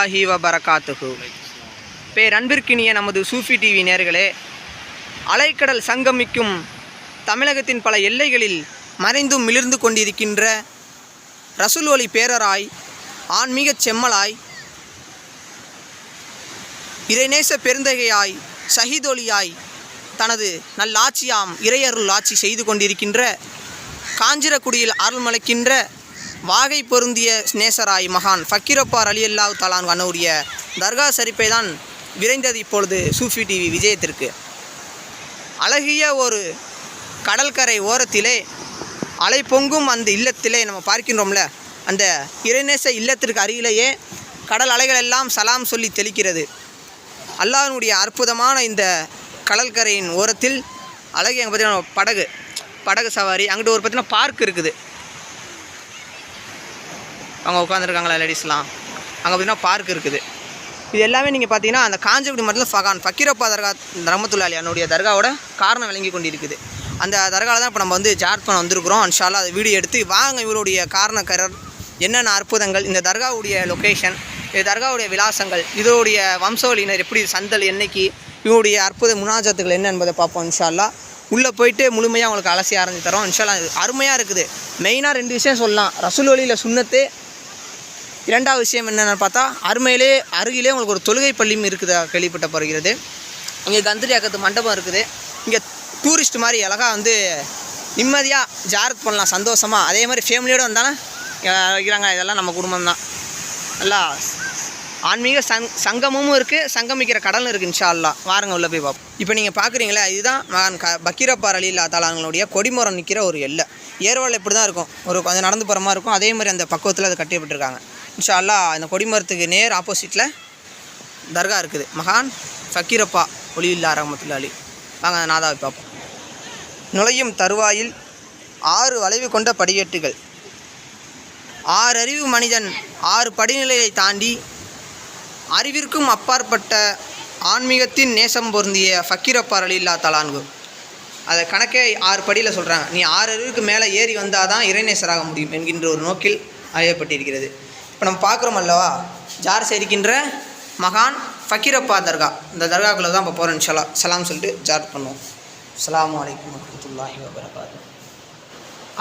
வரஹ்மத்துல்லாஹி வபரகாத்துஹு. பேரன்பிற்கினிய நமது சூஃபி டிவி நேர்களே அலைக்கடல் சங்கமிக்கும் தமிழகத்தின் பல எல்லைகளில் மறைந்தும் மிளிர்ந்து கொண்டிருக்கின்ற ரசூல் ஒளி பேரராய் ஆன்மீகச் செம்மலாய் இறைநேச பெருந்தகையாய் சஹிதொலியாய் தனது நல்லாட்சியாம் இறையருள் ஆட்சி செய்து கொண்டிருக்கின்ற காஞ்சிரக்குடியில் அருள்மலைக்கின்ற வாகை பொருந்திய ஸ்னேசராய் மகான் ஃபக்கீரப்பார் அலி அல்லாஹ் தலான் அண்ணவுடைய தர்கா சரிப்பை தான் விரைந்தது இப்பொழுது சூஃபி டிவி விஜயத்திற்கு. அழகிய ஒரு கடற்கரை ஓரத்திலே அலை பொங்கும் அந்த இல்லத்திலே நம்ம பார்க்கின்றோம்ல அந்த இறைநேச இல்லத்திற்கு அருகிலேயே கடல் அலைகள் எல்லாம் சலாம் சொல்லி தெளிக்கிறது. அல்லாஹனுடைய அற்புதமான இந்த கடற்கரையின் ஓரத்தில் அழகு அங்கே பார்த்தீங்கன்னா படகு படகு சவாரி அங்கிட்டு ஒரு பார்த்தீங்கன்னா பார்க் இருக்குது. அவங்க உட்காந்துருக்காங்களா லேடிஸ்லாம்? அங்கே பார்த்தீங்கன்னா பார்க் இருக்குது. இது எல்லாமே நீங்கள் பார்த்தீங்கன்னா அந்த காஞ்சிபுடி மரத்தில் ஃபகான். ஃபக்கீரப்பா தர்கா ரஹமத்துல்லா என்னுடைய தர்காவோட காரணம் விளங்கி கொண்டிருக்குது. அந்த தர்காவில் தான் இப்போ நம்ம வந்து ஜார்ட் பண்ண வந்திருக்கிறோம். இன்ஷால்லா அதை வீடியோ எடுத்து வாங்க இவருடைய காரணக்கரர். என்னென்ன அற்புதங்கள் இந்த தர்காவுடைய லொக்கேஷன் இந்த தர்காவுடைய விலாசங்கள் இதோடைய வம்சவழியினர் எப்படி சந்தல் என்னைக்கு இவருடைய அற்புத முனாஜத்துகள் என்ன என்பதை பார்ப்போம் இன்ஷால்லா உள்ளே போயிட்டு முழுமையாக உங்களுக்கு அலசி ஆரஞ்சு தரோம். இன்ஷால்லா அருமையாக இருக்குது. மெயினாக ரெண்டு விஷயம் சொல்லலாம். ரசூல் வழியில் சுண்ணத்தே இரண்டாவது விஷயம் என்னென்னு பார்த்தா அருமையிலே அருகிலே உங்களுக்கு ஒரு தொழுகை பள்ளியும் இருக்குது கேள்விப்பட்ட போகிறது. இங்கே கந்தரியாக்கத்து மண்டபம் இருக்குது. இங்கே டூரிஸ்ட் மாதிரி அழகாக வந்து நிம்மதியாக ஜாரத் பண்ணலாம் சந்தோஷமாக அதே மாதிரி ஃபேமிலியோடு வந்தாலும் வைக்கிறாங்க. இதெல்லாம் நம்ம குடும்பம் தான். நல்லா ஆன்மீக சங் சங்கமும் இருக்குது சங்கமிக்கிற கடலும் இருக்குது இன்ஷா அல்லா வாருங்க உள்ளே போய் பார்ப்போம். இப்போ நீங்கள் பார்க்குறீங்களே இதுதான் மகான் க பக்கீரப்பார் அலி இல்லா தாலாங்களுடைய கொடிமரம் நிற்கிற ஒரு எல்லை. ஏர்வாள் இப்படி தான் இருக்கும். ஒரு கொஞ்சம் நடந்து போகிற மாதிரி இருக்கும். அதே மாதிரி அந்த பக்குவத்தில் அது கட்டிப்பட்டுருக்காங்க இன்ஷால்லா இந்த கொடிமரத்துக்கு நேர் ஆப்போசிட்டில் தர்கா இருக்குது. மகான் ஃபக்கீரப்பா ஒளியில்லா ரஹமத்துல்லா அலி வாங்க நாதாவை பார்ப்போம். நுழையும் தருவாயில் ஆறு வளைவு கொண்ட படிக்கட்டுகள் ஆறு அறிவு மனிதன் ஆறு படிநிலையை தாண்டி அறிவிற்கும் அப்பாற்பட்ட ஆன்மீகத்தின் நேசம் பொருந்திய ஃபக்கீரப்பார் அலில்லா தலான்கு அதை கணக்கே ஆறு படியில் சொல்கிறாங்க நீ ஆறு அறிவுக்கு மேலே ஏறி வந்தால் தான் இறைநேசராக முடியும் என்கின்ற ஒரு நோக்கில் அறியப்பட்டிருக்கிறது. இப்போ நம்ம பார்க்குறோம் அல்லவா? ஜார் செரிக்கின்ற மகான் ஃபக்கீரப்பா தர்கா. இந்த தர்காக்குள்ளே தான் இப்போ போகிறோம் சலா சலாம் சொல்லிட்டு ஜார் பண்ணுவோம். அஸ்ஸலாமு அலைக்கும் வரமத்துல்லாஹி வபரகாத்து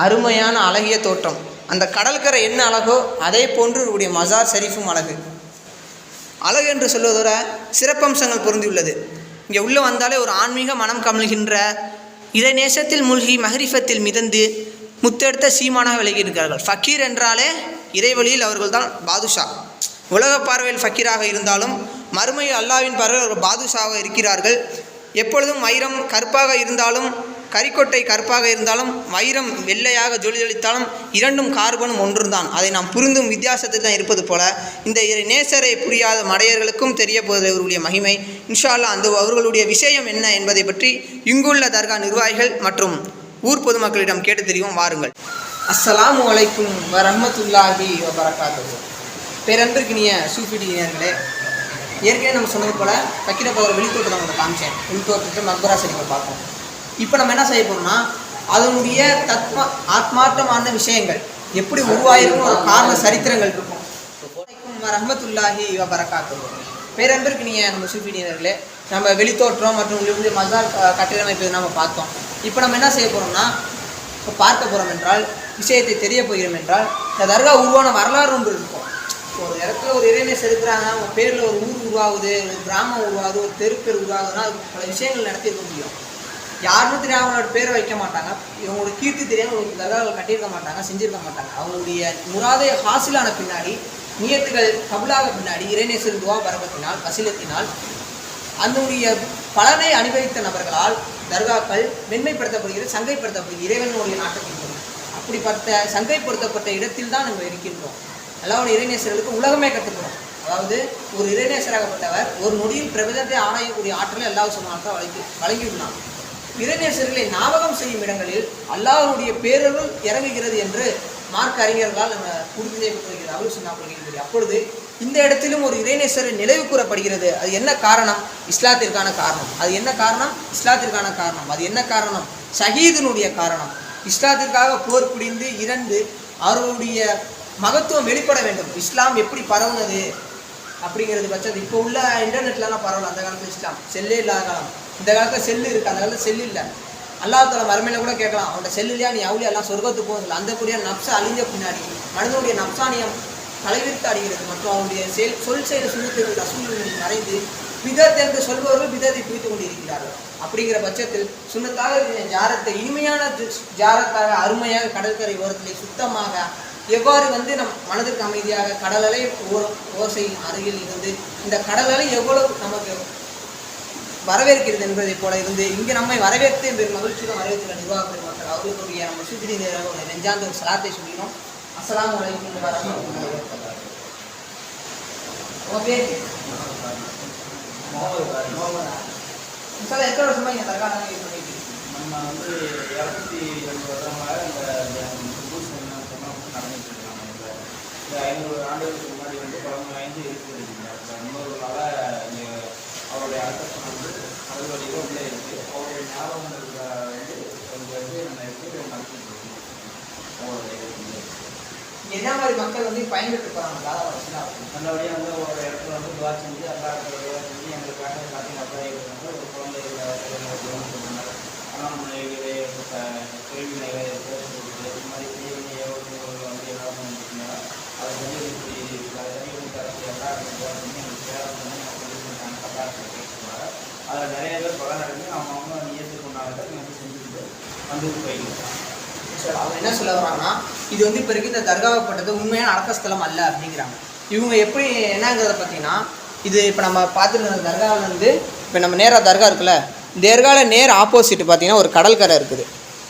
அருமையான அழகிய தோற்றம். அந்த கடற்கரை என்ன அழகோ அதே போன்று இவருடைய மசார் ஷரீஃபும் அழகு. அழகு என்று சொல்வதோட சிறப்பம்சங்கள் பொருந்தியுள்ளது. இங்கே உள்ளே வந்தாலே ஒரு ஆன்மீக மனம் கமழ்கின்ற இறை நேசத்தில் மூழ்கி மஹரிஃபத்தில் மிதந்து முத்தெடுத்த சீமானாக விலகியிருக்கிறார்கள் ஃபக்கீர் என்றாலே இறைவழியில் அவர்கள் தான் பாதுஷா. உலக பார்வையில் ஃபக்கீராக இருந்தாலும் மறுமையில் அல்லாவின் பார்வையில் ஒரு பாதுஷாவாக இருக்கிறார்கள். எப்பொழுதும் வைரம் கருப்பாக இருந்தாலும் கரிக்கொட்டை கருப்பாக இருந்தாலும் வைரம் வெள்ளையாக ஜொலிஜொலித்தாலும் இரண்டும் கார்பனும் ஒன்றுதான் அதை நாம் புரிந்தும் வித்தியாசத்தில் தான் இருப்பது போல இந்த நேசரை புரியாத மடையர்களுக்கும் தெரிய போவது இவர்களுடைய மகிமை. இன்ஷா அந்த அவர்களுடைய விஷயம் என்ன என்பதை பற்றி இங்குள்ள தர்கா நிர்வாகிகள் மற்றும் ஊர் பொதுமக்களிடம் கேட்டு தெரியும். வாருங்கள். அஸ்ஸலாமு அலைக்கும் வரஹ்மத்துல்லாஹி வபரகாத்துஹு. பேரன்பிற்கினிய சூஃபிடியினர்களே ஏற்கனவே நம்ம சொன்னது போல் கக்கிட பகர் வெளித்தோட்டத்தை நம்ம காமிச்சேன். வெளித்தோட்டத்தை மக்பரா செடிகள் பார்ப்போம். இப்போ நம்ம என்ன செய்ய போகிறோம்னா அதனுடைய தத்மா ஆத்மார்த்தமான விஷயங்கள் எப்படி உருவாயிருக்கும் ஒரு காரண சரித்திரங்கள் இருக்கும். ரஹமத்துல்லாஹி வரகாத்தது பேரன்பிற்கு நீங்கள் நம்ம சூஃபிடியினர்களே நம்ம வெளித்தோற்றம் மற்றும் உள்ளிருந்து மசார் க- கட்டிடமைப்பு நம்ம பார்த்தோம். இப்போ நம்ம என்ன செய்ய போகிறோம்னா இப்போ பார்க்க போகிறோம் என்றால் விஷயத்தை தெரிய போகிறோம் என்றால் இந்த தர்கா உருவான வரலாறு ஒன்று இருக்கும். ஒரு இடத்துல ஒரு இறைநேசர் இருக்கிறாங்க அவங்க பேரில் ஒரு ஊர் உருவாகுது ஒரு கிராமம் உருவாகுது ஒரு தெருப்பேர் உருவாகுதுன்னா அதுக்கு பல விஷயங்கள் நடத்தியிருக்க முடியும். யாருன்னு தெரியாம அவங்களோட பேரை வைக்க மாட்டாங்க. இவங்களோட கீர்த்தி தெரியாமல் ஒரு தர்காவில் கட்டியிருக்க மாட்டாங்க செஞ்சிருக்க மாட்டாங்க. அவங்களுடைய முராதை ஹாசிலான பின்னாடி நியத்துகள் கபிலாக பின்னாடி இறைநேசர் துவா பரவத்தினால் வசிலத்தினால் அதனுடைய பலனை அனுபவித்த நபர்களால் தர்காக்கள் மென்மைப்படுத்தப்படுகிறது சங்கைப்படுத்தப்படுகிறது. இறைவனுடைய நாட்டத்தின் இப்படிப்பட்ட அப்படிப்பட்ட சங்கைப்படுத்தப்பட்ட இடத்தில் தான் நம்ம இருக்கின்றோம். அல்லாவுடைய இறைநேசர்களுக்கு உலகமே கட்டுப்படும் அதாவது ஒரு இறைநேசராகப்பட்டவர் ஒரு நொடியில் பிரபஞ்சத்தை ஆணையக்கூடிய ஆற்றலை அல்லாஹ் சொன்னால்தான் வழங்கி வழங்கியுள்ளான். இறைநேசர்களை ஞாபகம் செய்யும் இடங்களில் அல்லாஹ்வுடைய பேரருள் இறங்குகிறது என்று மார்க் அறிஞர்களால் நம்ம உறுதி செய்யப்பட்டிருக்கிறது. அவரு சொன்னாப்படுகிறது அப்பொழுது இந்த இடத்திலும் ஒரு இறைநேசரை நினைவு கூறப்படுகிறது. அது என்ன காரணம்? இஸ்லாத்திற்கான காரணம். அது என்ன காரணம்? இஸ்லாத்திற்கான காரணம். அது என்ன காரணம்? ஷஹீதினுடைய காரணம். இஸ்லாத்திற்காக போர் புரிந்து இறந்து அவர்களுடைய மகத்துவம் வெளிப்பட வேண்டும். இஸ்லாம் எப்படி பரவுனது அப்படிங்கிறது பட்சம் இப்போ உள்ள இன்டர்நெட்லலாம் பரவல அந்த காலத்தில் இஸ்லாம். செல்லே இல்லாத காலம். இந்த காலத்தில் செல்லு இருக்கு. அந்த காலத்தில் செல்லு இல்லை. அல்லாஹால மறுமையில கூட கேட்கலாம். அவனோட செல்லு இல்லையா? நீ அவுளியா? எல்லாம் சொர்க்கத்துக்கு போகல அந்த கூடிய நப்ச அழிஞ்ச பின்னாடி மனிதனுடைய நப்சானியம் தலைவிரித்து அடைகிறது மற்றும் அவனுடைய செயல் சொல் செயல சுண்ணத்தில் ரசூல்களில் மறைந்து பிதத் என்று சொல்பவர்கள் பிதத்தை பிடித்துக் கொண்டிருக்கிறார்கள். அப்படிங்கிற பட்சத்தில் சுண்ணத்தாக இந்த ஜாரத்தை இனிமையான ஜாரத்தாக அருமையாக கடற்கரை ஓரத்திலே சுத்தமாக எவ்வாறு வந்து நம் மனதிற்கு அமைதியாக கடலலை ஓ ஓசை அருகில் இருந்து இந்த கடலலை எவ்வளவு நமக்கு வரவேற்கிறது என்பதை போல இருந்து இங்கே நம்மை வரவேற்று பெரும் மகிழ்ச்சியிலும் வரவேற்று நிர்வாக பெருமக்கள் அவர்களுடைய நம்ம சுத்திரி நேரம் ஒரு ஒரு சலாத்தை சொல்கிறோம். அஸ்ஸலாமு அலைக்கும் வரமத்துல்லாஹி வபரகாத்துஹு சார் எத்தனை வருஷமா இங்கே தர்கா யூஸ் பண்ணிட்டு நம்ம வந்து இரநூத்தி ரெண்டு வருடங்களாக இந்த புதுசு நடந்துட்டு இருக்காங்க. இந்த இந்த ஐநூறு ஆண்டுகளுக்கு முன்னாடி வந்து பழமை வாய்ந்து இருக்குது முன்னோர்களால் இங்கே அவருடைய அர்த்தம் வந்து கடல் வழியில் உள்ளே இருக்குது அவருடைய ஞாபகங்கள் வந்து கொஞ்சம் வந்து நம்ம எப்படி நடத்திட்டு இருக்கோம்? அவருடைய என்ன மாதிரி மக்கள் வந்து பயன்பெற்று போகிறாங்க தாதா வசலாம் நல்லபடியாக வந்து ஒரு இடத்துல வந்து துவா செஞ்சு அல்லா துவா செஞ்சு எங்களுக்காக எல்லாத்தையும் நல்லா இருக்கிறாங்க ஒரு குழந்தைகளை சொன்னாங்க ஆனால் நம்ம இவரை கேள்விகளை இது மாதிரி தீவினை வந்து எல்லாரும் வந்துருக்கீங்க அதை வந்து இப்படி தனி தரத்து எல்லா துவா செஞ்சு எங்களுக்கு சேவை பண்ணி அவங்க நல்லா கேட்குறாங்க அதில் நிறைய பேர் பலன் அடைஞ்சு அவங்க அவங்க நியத்து கொண்டாங்க வந்து செஞ்சுட்டு வந்து போய்க்கலாம் சார் அவங்க என்ன சொல்ல வராங்கன்னா இது வந்து இப்போ இருக்க இந்த தர்காவப்பட்டது உண்மையான அடக்கஸ்தலம் அல்ல அப்படிங்கிறாங்க. இவங்க எப்படி என்னங்கிறத பார்த்தீங்கன்னா இது இப்போ நம்ம பார்த்துருந்த தர்காவில் வந்து இப்போ நம்ம நேராக தர்கா இருக்குல்ல தர்காவில் நேர் ஆப்போசிட் பார்த்தீங்கன்னா ஒரு கடற்கரை இருக்குது.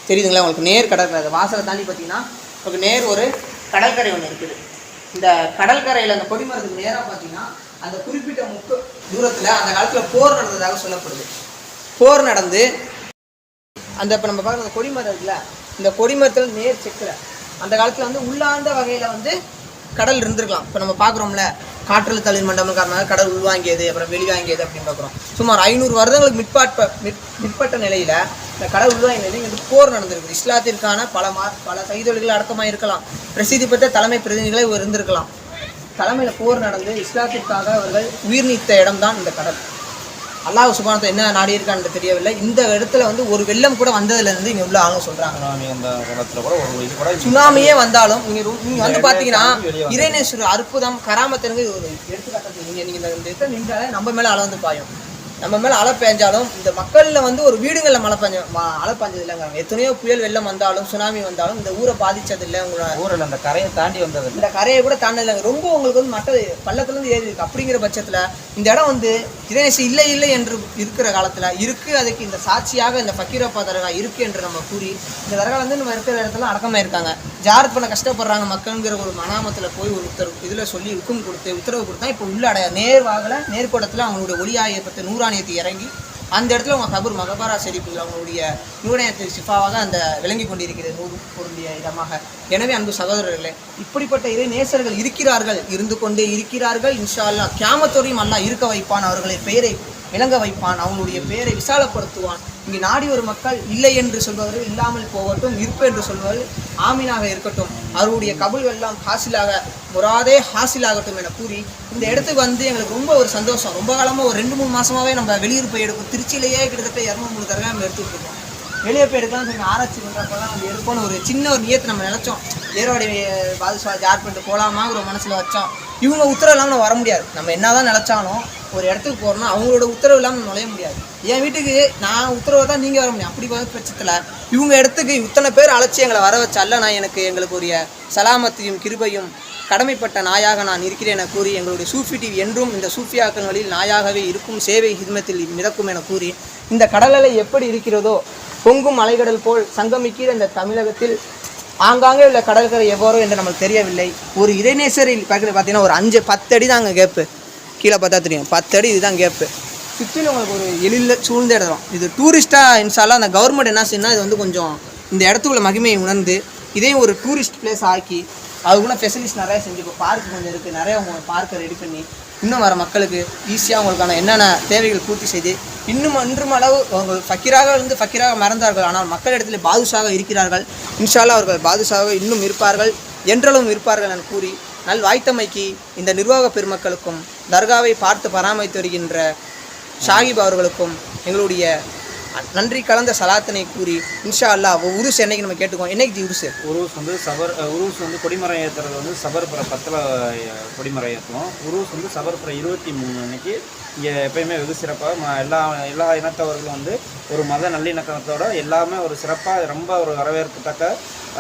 தெரியுதுங்களா உங்களுக்கு? நேர் கடற்கரை. வாசலை தாண்டி பார்த்தீங்கன்னா உங்களுக்கு நேர் ஒரு கடற்கரை ஒன்று இருக்குது. இந்த கடற்கரையில் அந்த கொடிமரத்துக்கு நேராக பார்த்தீங்கன்னா அந்த குறிப்பிட்ட முக்கு தூரத்தில் அந்த காலத்தில் போர் நடந்ததாக சொல்லப்படுது. போர் நடந்து அந்த இப்போ நம்ம பார்க்குற அந்த கொடிமரம் இருக்குல்ல இந்த கொடிமரத்தில் நேர் செக்கில் அந்த காலத்தில் வந்து உள்ளார்ந்த வகையில் வந்து கடல் இருந்திருக்கலாம். இப்போ நம்ம பார்க்குறோம்ல காற்றல் தளிர் மண்டபம் காரணமாக கடல் உள்வாங்கியது அப்புறம் வெளிவாங்கியது அப்படின்னு பார்க்குறோம் சுமார் ஐநூறு வருடங்களுக்கு மிட்பாட்ப மிட் மிட்பட்ட நிலையில் இந்த கடல் உள்வாங்கியது இங்கே போர் நடந்திருக்கு இஸ்லாத்திற்கான பல மா பல செய்தொழிகள் அடக்கமாக இருக்கலாம். பிரசித்தி பெற்ற தலைமை பிரதிநிதிகளை இருந்திருக்கலாம். தலைமையில் போர் நடந்து இஸ்லாத்திற்காக அவர்கள் உயிர் நீத்த இடம்தான் இந்த கடல். அல்லாஹ் சுபானத்தை என்ன நாடி இருக்கான்னு தெரியவில்லை. இந்த இடத்துல வந்து ஒரு வெள்ளம் கூட வந்ததுலேருந்து இங்கே உள்ள ஆளுங்க சொல்கிறாங்க சுனாமியே வந்தாலும் நீங்க ரொ- நீங்க வந்து பாத்தீங்கன்னா இறைநேஸ்வரர் அற்புதம் கராமத்திற்கு ஒரு எடுத்துக்காட்டு நீங்க நீங்க இந்த இடத்துல நின்றாலே நம்ம மேல அலை வந்து பாயும். நம்ம மேல அலை பெஞ்சாலும் இந்த மக்கள்ல வந்து ஒரு வீடுகளில் மழை பெஞ்ச அலை பாஞ்சது இல்லைங்கிறாங்க எத்தனையோ புயல் வெள்ளம் வந்தாலும் சுனாமி வந்தாலும் இந்த ஊரை பாதிச்சது இல்லை உங்களோட. ஊரில் அந்த கரையை தாண்டி வந்தது இந்த கரையை கூட தாண்டதில்லைங்க ரொம்ப உங்களுக்கு வந்து மட்ட பள்ளத்துலேருந்து ஏறி இருக்கு. அப்படிங்கிற பட்சத்தில் இந்த இடம் வந்து இறைநேசி இல்லை இல்லை என்று இருக்கிற காலத்தில் இருக்கு. அதுக்கு இந்த சாட்சியாக இந்த ஃபக்கீரப்பா தர்கா இருக்கு என்று நம்ம கூறி இந்த தர்கா வந்து நம்ம இருக்கிற இடத்துல அடக்கமாக இருக்காங்க ஜாரத் பண்ண கஷ்டப்படுறாங்க மக்கள்ங்கிற ஒரு மனாமத்தில் போய் ஒரு உத்தரவு இதில் சொல்லி hukum கொடுத்து உத்தரவு கொடுத்தா இப்போ உள்ள அடைய நேர்வாகல நேர்கோட்டத்தில் அவங்களுடைய ஒளியாயப்பட்ட நூறாணியத்தை இறங்கி அந்த இடத்துல உங்கள் கபூர் மகபாரா ஷெரீஃபில் அவங்களுடைய நூறாயத்தின் சிஃபாவாக அந்த விளங்கி கொண்டிருக்கிறது நூறு பொருந்திய இடமாக. எனவே அன்பு சகோதரர்களே இப்படிப்பட்ட இறை நேசர்கள் இருக்கிறார்கள் இருந்து கொண்டே இருக்கிறார்கள். இன்ஷா அல்லாஹ் கியாமத்தோரையும் அல்லாஹ் இருக்க வைப்பான் அவர்களை பெயரை விளங்க வைப்பான் அவங்களுடைய பெயரை விசாலப்படுத்துவான். இங்கு நாடி ஒரு மக்கள் இல்லை என்று சொல்பவர்கள் இல்லாமல் போகட்டும் இருப்பு என்று சொல்பவர்கள் ஆமீனாக இருக்கட்டும். அவருடைய கபுல்கள் எல்லாம் ஹாசிலாக முறாதே ஹாசிலாகட்டும் என கூறி இந்த இடத்துக்கு வந்து எங்களுக்கு ரொம்ப ஒரு சந்தோஷம். ரொம்ப காலமாக ஒரு ரெண்டு மூணு மாதமாகவே நம்ம வெளியூர் போய் எடுக்கும் திருச்சியிலேயே கிட்டத்தட்ட இரநூறு மூணு தடவை நம்ம எடுத்துகிட்டு இருக்கோம். வெளியே போய் எடுக்கலாம் சொல்லி ஆராய்ச்சி பண்ணுறப்பெல்லாம் நம்ம எடுப்போம்னு ஒரு சின்ன ஒரு நியத்தை நம்ம நினச்சோம். ஏரோடைய பாதுஷா ஜார்பண்ட் போகலாமாங்கிற மனசில் வச்சோம். இவங்க உத்தரவு இல்லாமல் நம்ம வர முடியாது. நம்ம என்னதான் நினச்சாலும் ஒரு இடத்துக்கு போகிறோம்னா அவங்களோட உத்தரவு இல்லாமல் நுழைய முடியாது. என் வீட்டுக்கு நான் உத்தரவு தான் நீங்கள் வர முடியும். அப்படி வர பட்சத்தில் இவங்க இடத்துக்கு இத்தனை பேர் அழைச்சி எங்களை வர வச்சால அல்ல நான் எனக்கு எங்களுக்கு உரிய சலாமத்தையும் கிருபையும் கடமைப்பட்ட நாயாக நான் இருக்கிறேன் என கூறி எங்களுடைய சூஃபி டிவி என்றும் இந்த சூஃபியாக்கங்களில் நாயாகவே இருக்கும் சேவை ஹிதமத்தில் மிதக்கும் என கூறி இந்த கடலலை எப்படி இருக்கிறதோ பொங்கும் அலைகடல் போல் சங்கமிக்கிற இந்த தமிழகத்தில் ஆங்காங்கே உள்ள கடற்கரை எவ்வாறோ என்று நமக்கு தெரியவில்லை. ஒரு இறைநேசரில் பார்க்குறது பார்த்தீங்கன்னா ஒரு அஞ்சு பத்து அடி தாங்க கேப்பு கீழே பார்த்தா தெரியும். பத்து அடி இதுதான் கேப்பு சுற்றிலும் உங்களுக்கு ஒரு எழில் சூழ்ந்த இடம் இது டூரிஸ்ட்டாக இன்ஸ்டாலாக அந்த கவர்மெண்ட் என்ன செய்யணும் இது வந்து கொஞ்சம் இந்த இடத்துக்குள்ள மகிமையை உணர்ந்து இதையும் ஒரு டூரிஸ்ட் பிளேஸ் ஆக்கி அதுக்குள்ள ஃபெசிலிட்டிஸ் நிறையா செஞ்சு இப்போ பார்க் கொஞ்சம் இருக்குது நிறைய அவங்க பார்க்கை ரெடி பண்ணி இன்னும் வர மக்களுக்கு ஈஸியாக அவங்களுக்கான என்னென்ன தேவைகள் பூர்த்தி செய்து இன்னும் இன்றும் அளவு அவங்க ஃபக்கீராக இருந்து ஃபக்கீராக மறந்தார்கள். ஆனால் மக்கள் இடத்துல பாதுஷாக இருக்கிறார்கள். இன்ஷால்லா அவர்கள் பாதுஷாக இன்னும் இருப்பார்கள். என்றளவும் இருப்பார்கள் என கூறி நல் வாய்த்தமைக்கு இந்த நிர்வாக பெருமக்களுக்கும் தர்காவை பார்த்து பராமரித்து வருகின்ற ஷாகிப் அவர்களுக்கும் எங்களுடைய நன்றி கலந்த சலாத்தினை கூறி இன்ஷா அல்லாஹ் உருஸ் என்னைக்கு நம்ம கேட்டுக்கோம் என்னைக்கு ஜி உருஸ்? உருஸ் வந்து சபர் உருஸ் வந்து கொடிமரம் ஏற்றுறது வந்து சபர்புர பத்தில் கொடிமரம் ஏற்றுவோம் உருஸ் வந்து சபர்புர இருபத்தி மூணு அன்னைக்கு இங்கே எப்பயுமே வெகு சிறப்பாக எல்லா எல்லா இனத்தவர்களும் வந்து ஒரு மத நல்லிணக்கத்தோட எல்லாமே ஒரு சிறப்பாக ரொம்ப ஒரு வரவேற்கத்தக்க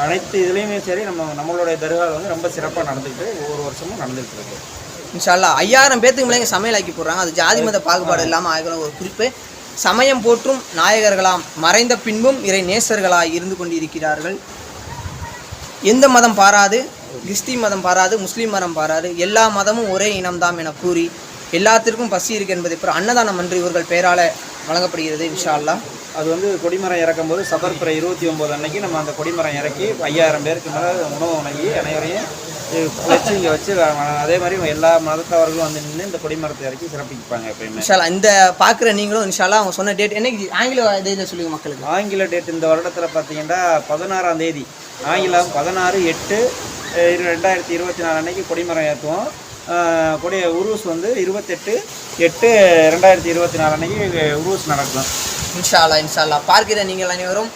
அனைத்து இதுலேயுமே சரி நம்ம நம்மளுடைய தர்காவில் வந்து ரொம்ப சிறப்பாக நடந்துக்கிட்டு ஒவ்வொரு வருஷமும் நடந்துகிட்டு இருக்கு. இன்ஷா அல்லாஹ் ஐயாயிரம் பேத்துக்கு மேலே சமையல் ஆக்கி போடுறாங்க. அது ஜாதி மத பாகுபாடு இல்லாமல் ஆகிற ஒரு குறிப்பு. சமயம் போற்றும் நாயகர்களாம் மறைந்த பின்பும் இறை நேசர்களாய் இருந்து கொண்டிருக்கிறார்கள். எந்த மதம் பாராது? கிறிஸ்தி மதம் பாராது முஸ்லீம் மதம் பாராது. எல்லா மதமும் ஒரே இனம்தாம் என கூறி எல்லாத்திற்கும் பசி இருக்கு என்பதை பிற அன்னதானம் அன்று இவர்கள் பெயரால் வழங்கப்படுகிறது இன்ஷா அது வந்து கொடிமரம் இறக்கும்போது சபர்புர இருபத்தி ஒம்பது அன்னைக்கு நம்ம அந்த கொடிமரம் இறக்கி ஐயாயிரம் பேருக்கு மேலே உணவு வழங்கி அனைவரையும் வச்சு இங்கே வச்சு அதே மாதிரி எல்லா மதத்தவர்களும் வந்து நின்று இந்த கொடிமரத்தை இறக்கி சிறப்பிப்பாங்க எப்பயுமே. இன்ஷா அல்லாஹ் இந்த பார்க்குற நீங்களும் இன்ஷா அல்லாஹ் அவங்க சொன்ன டேட் என்னைக்கு ஆங்கில இதில் சொல்லுங்க மக்களுக்கு? ஆங்கில டேட் இந்த வருடத்தில் பார்த்தீங்கன்னா பதினாறாம் தேதி. ஆங்கிலம் பதினாறு எட்டு ரெண்டாயிரத்தி இருபத்தி நாலு அன்னைக்கு கொடிமரம் ஏற்றுவோம் அஹ், கொடி உருஸ் வந்து இருபத்தெட்டு எட்டு ரெண்டாயிரத்தி இருபத்தி நாலு அன்னைக்கு உருஸ் நடக்கும். இன்ஷா அல்லாஹ் இன்ஷா அல்லாஹ் பார்க்கிற நீங்கள் அனைவரும்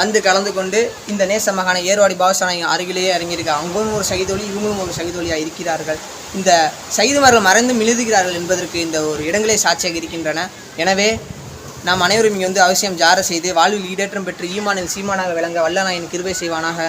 வந்து கலந்து கொண்டு இந்த நேச மகான ஏர்வாடி பாவசாலையின் அருகிலேயே இறங்கியிருக்க அவங்களும் ஒரு சகிதொலி இவங்களும் ஒரு சகிதொலியாக இருக்கிறார்கள். இந்த சகிதுமார்கள் மறைந்து மிழுதுகிறார்கள் என்பதற்கு இந்த ஒரு இடங்களே சாட்சியாக இருக்கின்றன. எனவே நாம் அனைவரும் இங்கே வந்து அவசியம் ஜார செய்து வாழ்வில் ஈடேற்றம் பெற்று ஈமானில் சீமானாக விளங்க வல்லநாயன் கிருபை செய்வானாக.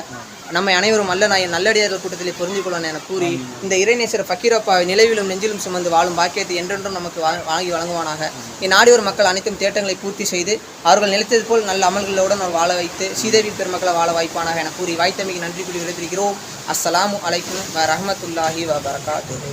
நம்மை அனைவரும் அல்ல நான் நல்லடியார்கள் கூட்டத்திலே புரிந்து கொள்ளணும் என கூறி இந்த இறைநேசர் ஃபக்கீரப்பாவை நிலைவிலும் நெஞ்சிலும் சுமந்து வாழும் பாக்கியத்தை என்றென்றும் நமக்கு வா- வாங்கி வழங்குவானாக. இந்நாடியோர் மக்கள் அனைத்தும் தேட்டங்களை பூர்த்தி செய்து அவர்கள் நிலைத்தது போல் நல்ல அமல்களோடு நாம் வாழ வைத்து சீதேவி பெருமக்களை வாழ வாய்ப்பானாக என கூறி வாய்த்தமைக்கு நன்றி கூறி விடைத்திருக்கிறோம் அஸ்ஸலாமு அலைக்கும் வ ரஹ்மத்துல்லாஹி வ பரகாத்துஹு